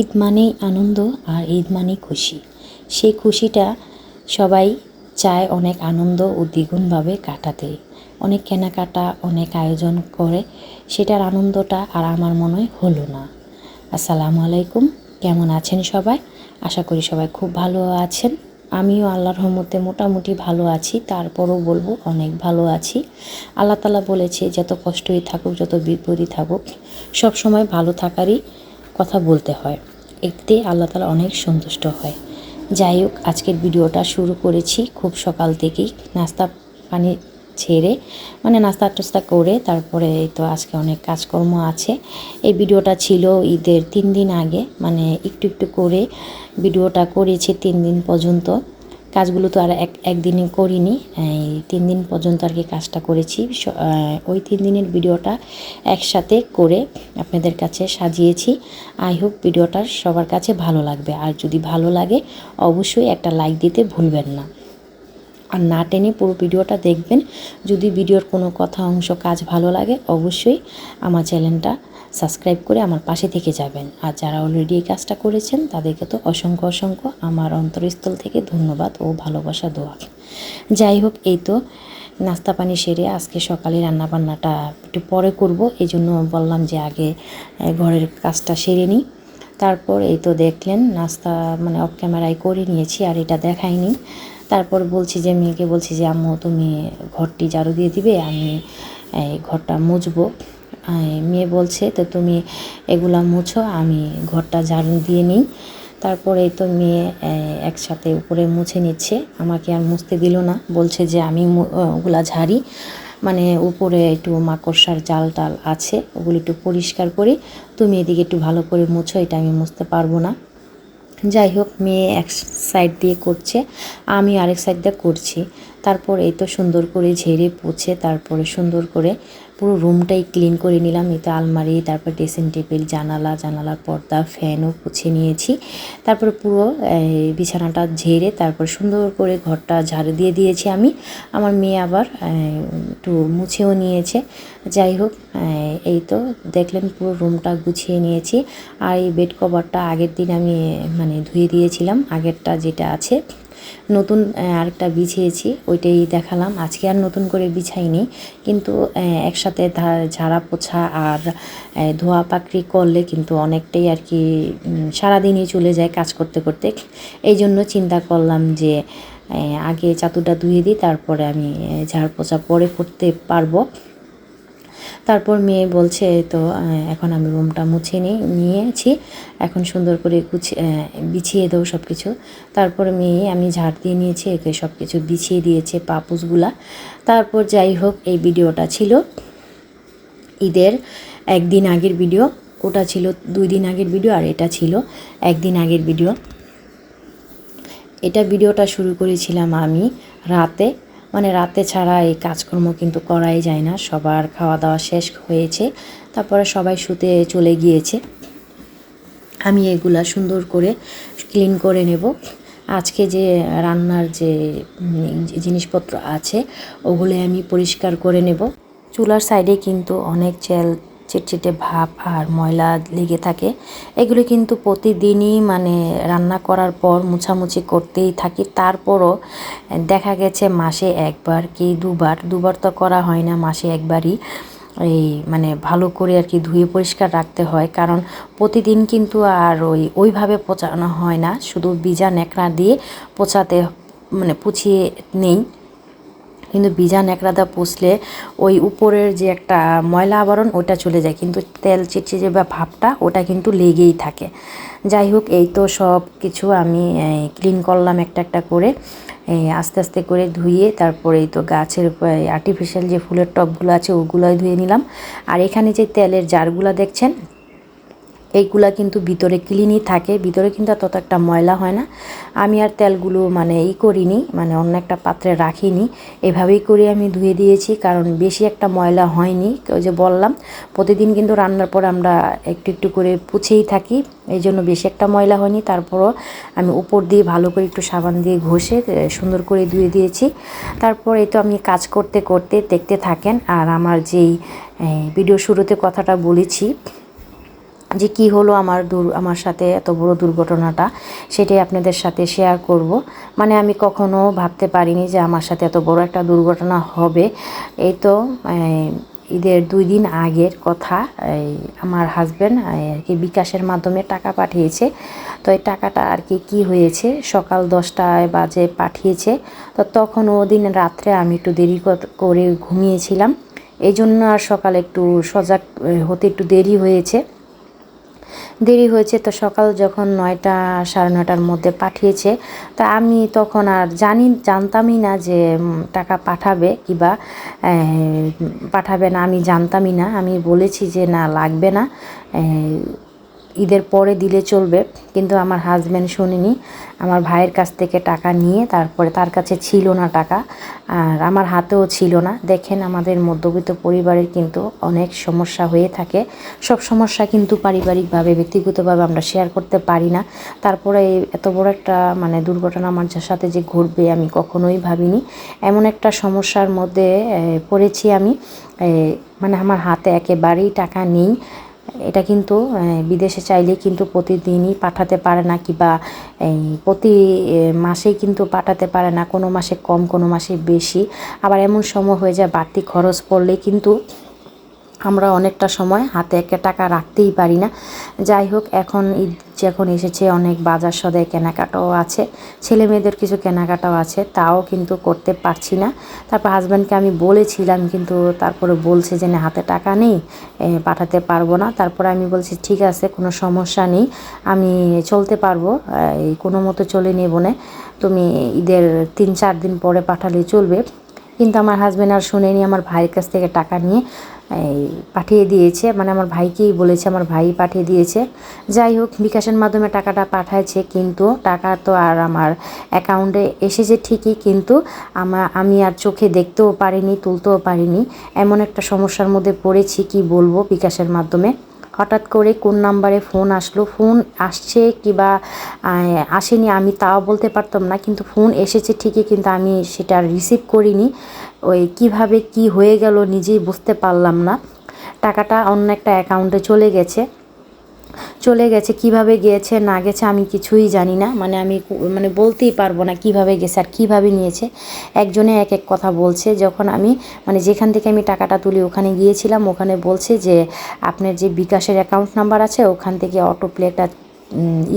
ঈদ মানেই আনন্দ আর ঈদ মানেই খুশি। সেই খুশিটা সবাই চায় অনেক আনন্দ ও দ্বিগুণভাবে কাটাতে। অনেক কেনাকাটা, অনেক আয়োজন করে সেটার আনন্দটা আর আমার মনে হলো না। আসসালামু আলাইকুম, কেমন আছেন সবাই? আশা করি সবাই খুব ভালো আছেন। আমিও আল্লাহর রহমতে মোটামুটি ভালো আছি, তারপরও বলব অনেক ভালো আছি। আল্লাহ তালা বলেছে, যত কষ্টই থাকুক, যত বিপদই থাকুক সব সময় ভালো থাকারই কথা বলতে হয়। এতে আল্লাহ তালা অনেক সন্তুষ্ট হয়। যাই হোক, আজকের ভিডিওটা শুরু করেছি খুব সকাল থেকেই নাস্তা পানি ছেড়ে মানে নাস্তা টাস্তা করে তারপরে এই তো আজকে অনেক কাজকর্ম আছে। এই ভিডিওটা ছিল ঈদের তিন দিন আগে মানে একটু একটু করে ভিডিওটা করেছি তিন দিন পর্যন্ত। কাজগুলো তো আর এক একদিনে করিনি। এই তিন দিন পর্যন্ত আর কি কাজটা করেছি। ওই তিন দিনের ভিডিওটা একসাথে করে আপনাদের কাছে সাজিয়েছি। আই হোপ ভিডিওটা সবার কাছে ভালো লাগবে। আর যদি ভালো লাগে, অবশ্যই একটা লাইক দিতে ভুলবেন না। আর না টেনে পুরো ভিডিওটা দেখবেন। যদি ভিডিওর কোনো কথা, অংশ, কাজ ভালো লাগে, অবশ্যই আমার চ্যানেলটা সাবস্ক্রাইব করে আমার পাশে থেকে যাবেন। আর যারা অলরেডি এই কাজটা করেছেন, তাদেরকে তো অসংখ্য অসংখ্য আমার অন্তরস্থল থেকে ধন্যবাদ ও ভালোবাসা, দোয়া। যাই হোক, এই তো নাস্তা পানি সেরে আজকে সকালে রান্না বান্নাটা একটু পরে করব। এই জন্য বললাম যে আগে ঘরের কাজটা সেরে নিই। তারপর এই তো দেখলেন নাস্তা মানে অফ ক্যামেরায় করে নিয়েছি, আর এটা দেখাইনি। তারপর বলছি যে, মেয়েকে বলছি যে, আম্মু, তুমি ঘরটি ঝাড়ু দিয়ে দিবে, আমি ঘরটা মুছবো। মেয়ে বলছে, তো তুমি এগুলা মুছো, আমি ঘরটা ঝাড়ু দিয়ে নিই। তারপরে তো মেয়ে একসাথে উপরে মুছে নিচ্ছে। আমাকে আর মুছতে দিল না। বলছে যে, আমি ওগুলা ঝাড়ি। মানে উপরে একটু মাকড়সার জাল টাল আছে, ওগুলো একটু পরিষ্কার করি। তুমি এদিকে একটু ভালো করে মুছো, এটা আমি মুছতে পারব না। যাই হোক, মেয়ে এক সাইড দিয়ে করছে, আমি আরেক সাইড দিয়ে করছি। তারপর এই তো সুন্দর করে ঝেড়ে পুছে তারপরে সুন্দর করে পুরো রুমটাই ক্লিন করে নিলাম। এতে আলমারি তারপর ড্রেসিং টেবিল জানালা জানালার পর্দা ফ্যানও পুছে নিয়েছি। তারপরে পুরো বিছানাটা ঝেড়ে তারপর সুন্দর করে ঘরটা ঝাড়ু দিয়ে দিয়েছি আমি। আমার মেয়ে আবার একটু মুছেও নিয়েছে। যাই হোক এই, এই তো দেখলেন পুরো রুমটা গুছিয়ে নিয়েছি। আর এই বেড কভারটা আগের দিন আমি মানে ধুয়ে দিয়েছিলাম। আগেরটা যেটা আছে নতুন আরেকটা বিছিয়েছি, ওইটাই দেখালাম। আজকে আর নতুন করে বিছাইনি, কিন্তু একসাথে ঝাড়া পোছা আর ধোয়া পাকড়ি করলে কিন্তু অনেকটাই আর কি সারাদিনই চলে যায় কাজ করতে করতে। এই জন্য চিন্তা করলাম যে আগে চাতুটা ধুয়ে দিই, তারপরে আমি ঝাড় পোছা পরে করতে পারব। তারপর মেয়ে বলছে, তো এখন আমি রুমটা মুছে নিই নিয়েছি। এখন সুন্দর করে গুছিয়ে বিছিয়ে দেবো সব কিছু তারপর মেয়ে, আমি ঝাড় দিয়ে নিয়েছি, একে সব কিছু বিছিয়ে দিয়েছে পাপুসগুলা। তারপর যাই হোক, এই ভিডিওটা ছিল ঈদের একদিন আগের ভিডিও। ওটা ছিল দুই দিন আগের ভিডিও আর এটা ছিল একদিন আগের ভিডিও। এটা ভিডিওটা শুরু করেছিলাম আমি রাতে। মানে রাতে ছাড়া এই কাজকর্ম কিন্তু করাই যায় না। সবার খাওয়া দাওয়া শেষ হয়েছে, তারপরে সবাই শুতে চলে গিয়েছে। আমি এগুলা সুন্দর করে ক্লিন করে নেব। আজকে যে রান্নার যে জিনিসপত্র আছে ওগুলো আমি পরিষ্কার করে নেব। চুলার সাইডে কিন্তু অনেক চেল চিটচিটে ভাব আর ময়লা লেগে থাকে। এগুলো কিন্তু প্রতিদিনই মানে রান্না করার পর মুছামুছি করতেই থাকি। তারপরও দেখা গেছে মাসে একবার কি দুবার। দুবার তো করা হয় না, মাসে একবারই এই মানে ভালো করে আর কি ধুয়ে পরিষ্কার রাখতে হয়। কারণ প্রতিদিন কিন্তু আর ওই ওইভাবে পচানো হয় না। শুধু বীজা ন্যাকড়া দিয়ে পোছাতে মানে পুছিয়ে নেই। কিন্তু বীজা ন্যাকড়াদা পুষলে ওই উপরের যে একটা ময়লা আবরণ, ওটা চলে যায়। কিন্তু তেল চিটচিটে বা ভাবটা, ওটা কিন্তু লেগেই থাকে। যাই হোক, এই তো সব কিছু আমি ক্লিন করলাম একটা একটা করে। আস্তে আস্তে করে ধুয়ে তারপরে তো গাছের আর্টিফিশিয়াল যে ফুলের টবগুলো আছে, ওগুলোই ধুয়ে নিলাম। আর এখানে যে তেলের জারগুলো দেখছেন এইগুলা কিন্তু ভিতরে ক্লিনই থাকে। ভিতরে কিন্তু তত একটা ময়লা হয় না। আমি আর তেলগুলো মানে ই করিনি মানে অন্য একটা পাত্রে রাখিনি। এভাবেই করে আমি ধুয়ে দিয়েছি, কারণ বেশি একটা ময়লা হয়নি, ওই যে বললাম। প্রতিদিন কিন্তু রান্নার পর আমরা একটু একটু করে পুছেই থাকি এই জন্য বেশি একটা ময়লা হয়নি। তারপরও আমি উপর দিয়ে ভালো করে একটু সাবান দিয়ে ঘষে সুন্দর করে ধুয়ে দিয়েছি। তারপর এই তো আমি কাজ করতে করতে দেখতে থাকেন, আর আমার যেই ভিডিও শুরুতে কথাটা বলেছি যে কি হলো আমার দুর, আমার সাথে এত বড় দুর্ঘটনাটা, সেটাই আপনাদের সাথে শেয়ার করব। মানে আমি কখনো ভাবতে পারিনি যে আমার সাথে এত বড় একটা দুর্ঘটনা হবে। এই তো ঈদের দুই দিন আগের কথা আমার হাজব্যান্ড আর কি বিকাশের মাধ্যমে টাকা পাঠিয়েছে। তো এই টাকাটা আর কি কি হয়েছে? সকাল দশটায় বাজে পাঠিয়েছে। তো তখন ওদিন রাত্রে আমি একটু দেরি করে ঘুমিয়েছিলাম। এই জন্য আর সকালে একটু সজাগ হতে একটু দেরি হয়েছে। দেরি হয়েছে তো সকাল যখন নয়টা, সাড়ে নয়টার মধ্যে পাঠিয়েছে, তা আমি তখন আর জানি, জানতামই না যে টাকা পাঠাবে কিবা পাঠাবে না, আমি জানতামই না। আমি বলেছি যে, না, লাগবে না। ঈদের পরে দিলে চলবে, কিন্তু আমার হাজব্যান্ড শুনিনি। আমার ভাইয়ের কাছ থেকে টাকা নিয়ে তারপরে তার কাছে ছিল না টাকা, আর আমার হাতেও ছিল না। দেখেন আমাদের মধ্যবিত্ত পরিবারের কিন্তু অনেক সমস্যা হয়ে থাকে। সব সমস্যা কিন্তু পারিবারিকভাবে, ব্যক্তিগতভাবে আমরা শেয়ার করতে পারি না। তারপরে এত বড় একটা মানে দুর্ঘটনা আমার সাথে যে ঘটবে আমি কখনোই ভাবিনি। এমন একটা সমস্যার মধ্যে পড়েছি আমি। মানে আমার হাতে একেবারেই টাকা নেই। এটা কিন্তু বিদেশে চাইলে কিন্তু প্রতিদিনই পাঠাতে পারে না কিবা এই প্রতি মাসেই কিন্তু পাঠাতে পারে না। কোনো মাসে কম, কোনো মাসে বেশি। আবার এমন সময় হয়ে যায় বাড়তি খরচ পড়লে কিন্তু আমরা অনেকটা সময় হাতে একটা টাকা রাখতেই পারি না। যাই হোক, এখন ঈদ যখন এসেছে, অনেক বাজার সদায় কেনাকাটাও আছে, ছেলে মেয়েদের কিছু কেনাকাটাও আছে, তাও কিন্তু করতে পারছি না। তারপর হাজব্যান্ডকে আমি বলেছিলাম, কিন্তু তারপরে বলছে যে, না, হাতে টাকা নেই পাঠাতে পারব না। তারপরে আমি বলছি, ঠিক আছে, কোনো সমস্যা নেই, আমি চলতে পারব, এই, কোনো মতো চলে নেব না। তুমি ঈদের তিন, চার দিন পরে পাঠালে চলবে। কিন্তু আমার হাজব্যান্ড আর শুনেনি, আমার ভাইয়ের কাছ থেকে টাকা নিয়ে। এই পাঠিয়ে দিয়েছে মানে আমার ভাইকেই বলেছে, আমার ভাই পাঠিয়ে দিয়েছে। যাই হোক, বিকাশের মাধ্যমে টাকাটা পাঠাইছে, কিন্তু টাকা তো আর আমার অ্যাকাউন্টে এসেছে ঠিকই, কিন্তু আমার আমি আর চোখে দেখতেও পারিনি, তুলতেও পারিনি। এমন একটা সমস্যার মধ্যে পড়েছি, কি বলব বিকাশের মাধ্যমে। হঠাৎ করে কোন নাম্বারে ফোন আসলো, ফোন আসছে কিবা আসেনি, আমি তাও বলতে পারতাম না, কিন্তু ফোন এসেছে ঠিকই, কিন্তু আমি সেটা রিসিভ করিনি। ওই কীভাবে কি হয়ে গেল নিজেই বুঝতে পারলাম না। টাকাটা অন্য একটা অ্যাকাউন্টে চলে গেছে। চলে গেছে কীভাবে গিয়েছে না গেছে আমি কিছুই জানি না। মানে আমি মানে বলতেই পারব না কীভাবে গেছে আর কীভাবে নিয়েছে। একজনে এক এক কথা বলছে যখন আমি মানে যেখান থেকে আমি টাকাটা তুলি ওখানে গিয়েছিলাম ওখানে বলছে যে আপনার যে বিকাশের অ্যাকাউন্ট নাম্বার আছে ওখান থেকে অটো প্লে একটা উম,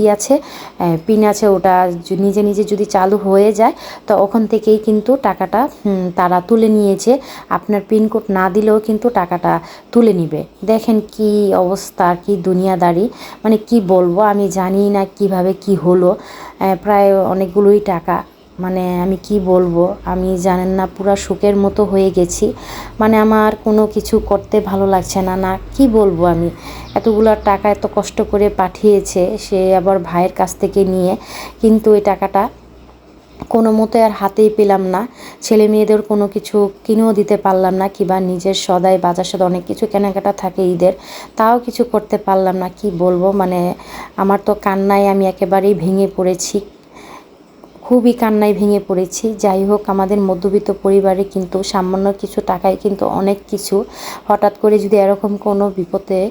ই আছে পিন আছে, ওটা নিজে নিজে যদি চালু হয়ে যায়, তো ওখান থেকেই কিন্তু টাকাটা তারা তুলে নিয়েছে। আপনার পিনকোড না দিলেও কিন্তু টাকাটা তুলে নিবে। দেখেন কি অবস্থা, কি দুনিয়াদারি। মানে কি বলব, আমি জানি না কীভাবে কি হলো। প্রায় অনেকগুলোই টাকা। মানে আমি কি বলব? আমি জানেন না, পুরো শোকের মতো হয়ে গেছি। মানে আমার কোনো কিছু করতে ভালো লাগছে না না কি বলব আমি? এতগুলো টাকা এত কষ্ট করে পাঠিয়েছে সে আবার ভাইয়ের কাছ থেকে নিয়ে। কিন্তু এই টাকাটা কোনো মতে আর হাতেই পেলাম না। ছেলে মেয়েদের কোনো কিছু কিনেও দিতে পারলাম না কিংবা নিজের সদাই বাজার সদাই অনেক কিছু কেনাকাটা থাকে ঈদের। তাও কিছু করতে পারলাম না, কি বলব? মানে আমার তো কান্নায় আমি একেবারেই ভেঙে পড়েছি। খুবই কান্নায় ভেঙে পড়েছি। যাই হোক, আমাদের মধ্যবিত্ত পরিবারে কিন্তু সামান্য কিছু টাকায় কিন্তু অনেক কিছু। হঠাৎ করে যদি এরকম কোনো বিপদে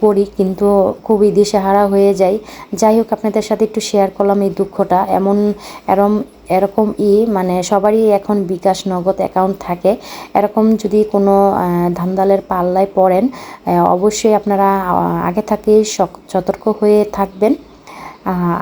পড়ি কিন্তু খুবই দিশেহারা হয়ে যাই। যাই হোক, আপনাদের সাথে একটু শেয়ার করলাম এই দুঃখটা। এমন, এরম এরকম ই মানে সবারই এখন বিকাশ নগদ অ্যাকাউন্ট থাকে। এরকম যদি কোনো ধান্দালের পাল্লায় পড়েন অবশ্যই আপনারা আগে সক- সতর্ক হয়ে থাকবেন।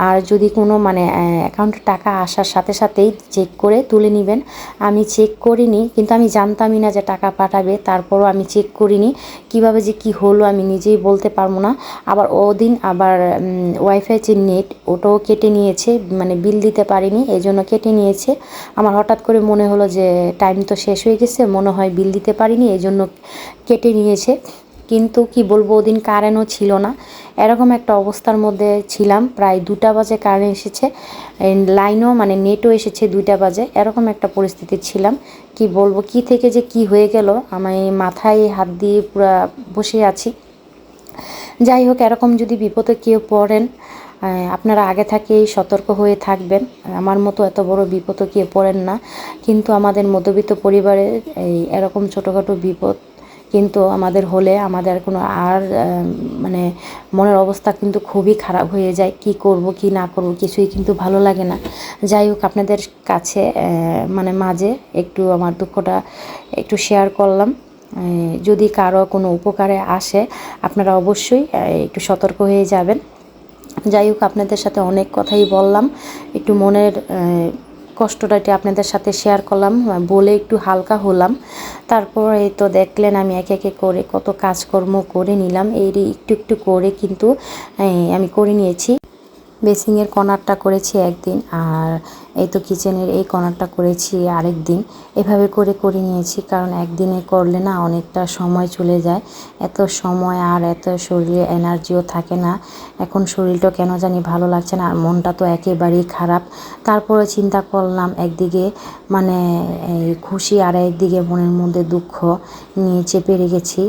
আর যদি কোনো মানে অ্যাকাউন্টে টাকা আসার সাথে সাথেই চেক করে তুলে নেবেন। আমি চেক করিনি, কিন্তু আমি জানতামই না যে টাকা পাঠাবে। তারপরও আমি চেক করিনি, কীভাবে যে কি হলো আমি নিজেই বলতে পারব না। আবার ওদিন আবার ওয়াইফাই যে নেট ওটাও কেটে নিয়েছে মানে বিল দিতে পারিনি এই জন্য কেটে নিয়েছে। আমার হঠাৎ করে মনে হলো যে টাইম তো শেষ হয়ে গেছে, মনে হয় বিল দিতে পারিনি এই জন্য কেটে নিয়েছে। কিন্তু কি বলব, ওদিন কারেন্টও ছিল না। এরকম একটা অবস্থার মধ্যে ছিলাম, প্রায় দুটা বাজে কারেন্ট এসেছে। লাইনও মানে নেটও এসেছে দুইটা বাজে। এরকম একটা পরিস্থিতি ছিলাম। কি বলব, কি থেকে যে কি হয়ে গেল, আমি মাথায় হাত দিয়ে পুরো বসে আছি। যাই হোক, এরকম যদি বিপদে কেউ পড়েন আপনারা আগে থেকেই সতর্ক হয়ে থাকবেন। আমার মতো এত বড় বিপদে কেউ পড়েন না। কিন্তু আমাদের মধ্যবিত্ত পরিবারে এই এরকম ছোটোখাটো বিপদ কিন্তু আমাদের হলে আমাদের কোনো আর মানে মনের অবস্থা কিন্তু খুবই খারাপ হয়ে যায়। কি করব, কি না করব, কিছুই কিন্তু ভালো লাগে না। যাই হোক, আপনাদের কাছে মানে মাঝে একটু আমার দুঃখটা একটু শেয়ার করলাম। যদি কারও কোনো উপকারে আসে, আপনারা অবশ্যই একটু সতর্ক হয়ে যাবেন। যাই হোক, আপনাদের সাথে অনেক কথাই বললাম। একটু মনের কষ্টটা এটি আপনাদের সাথে শেয়ার করলাম, বলে একটু হালকা হলাম। তারপর এই তো দেখলেন আমি একে একে করে কত কাজকর্ম করে নিলাম, এই একটু একটু করে কিন্তু আমি করে নিয়েছি। বেসিংয়ের কর্নারটা করেছি একদিন, আর এই তো কিচেনের এই কর্নারটা করেছি আরেক দিন। এভাবে করে করে নিয়েছি, কারণ একদিনে করলে না অনেকটা সময় চলে যায়। এত সময় আর এত শরীরে এনার্জিও থাকে না। এখন শরীরটা কেন জানি ভালো লাগছে না, আর মনটা তো একেবারেই খারাপ। তারপরে চিন্তা করলাম একদিকে মানে খুশি, আর একদিকে মনের মধ্যে দুঃখ নিয়ে চেপে রেখেছি।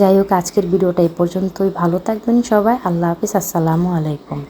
যাই হোক, আজকের ভিডিওটা এই পর্যন্তই। ভালো থাকবেন সবাই। আল্লাহ হাফিজ। আসসালামু আলাইকুম।